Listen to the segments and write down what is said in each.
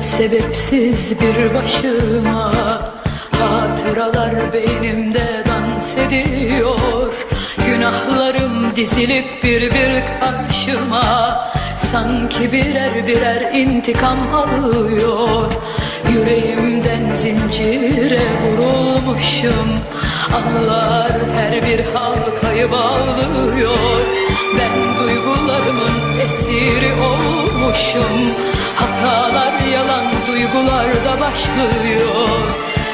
sebepsiz bir başıma Hatıralar beynimde dans ediyor. Günahlarım dizilip bir bir karşıma Sanki birer birer intikam alıyor. Yüreğimden zincire vurulmuşum Anılar her bir halkayı bağlıyor. Ben duygularımın esiri olmuşum Hatalar yalan duygularda başlıyor.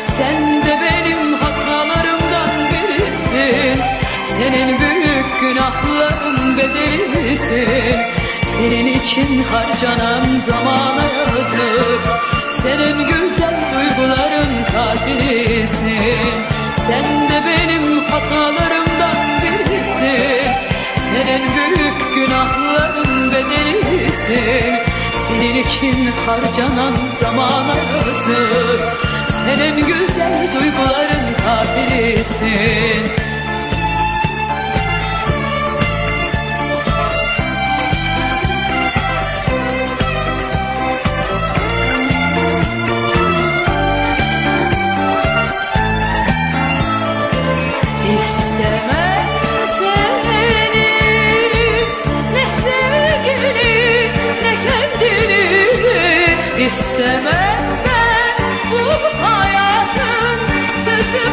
Sen de benim hatalarımdan birisin. Senin büyük günahların bedelisin. Senin için harcanan zamana yazık Senin güzel duyguların katilisin. Sen de benim hatalarımdan birisin. Senin büyük günahların bedelisin Senin için harcanan zamana yazık Senin güzel duyguların katilisin İstemem İstemem bu hayatın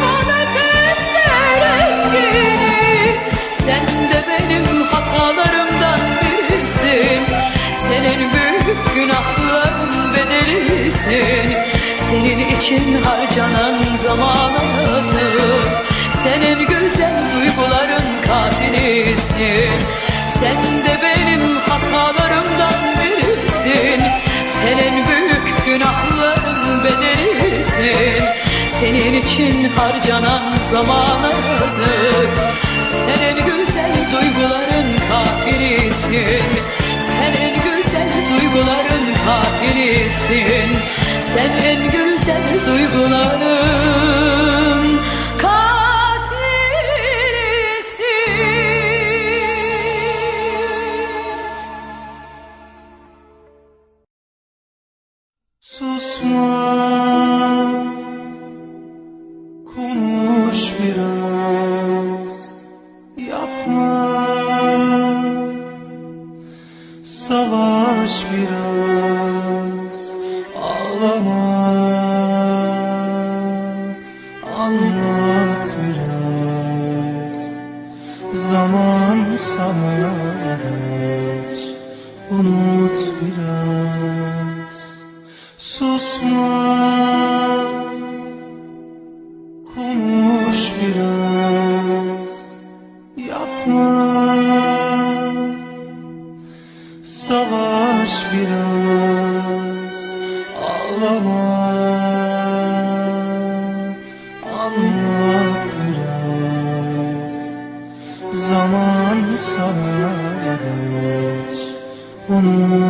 ona pembe rengini Sen de benim hatalarımdan birisin. Senin büyük günahların bedelisin. Senin için harcanan zamana yazık senin güzel duyguların katilisin Sen de benim için harcanan zamana yazık Senin güzel duyguların katilisin. Senin güzel duyguların katilisin. Senin güzel duyguların Konuş biraz Yapma. Savaş biraz Ağlama. Anlat biraz. Zaman sana ilaç Unut biraz. Susma Savaş biraz Ağlama. Anlat biraz. Zaman sana ilaç Unut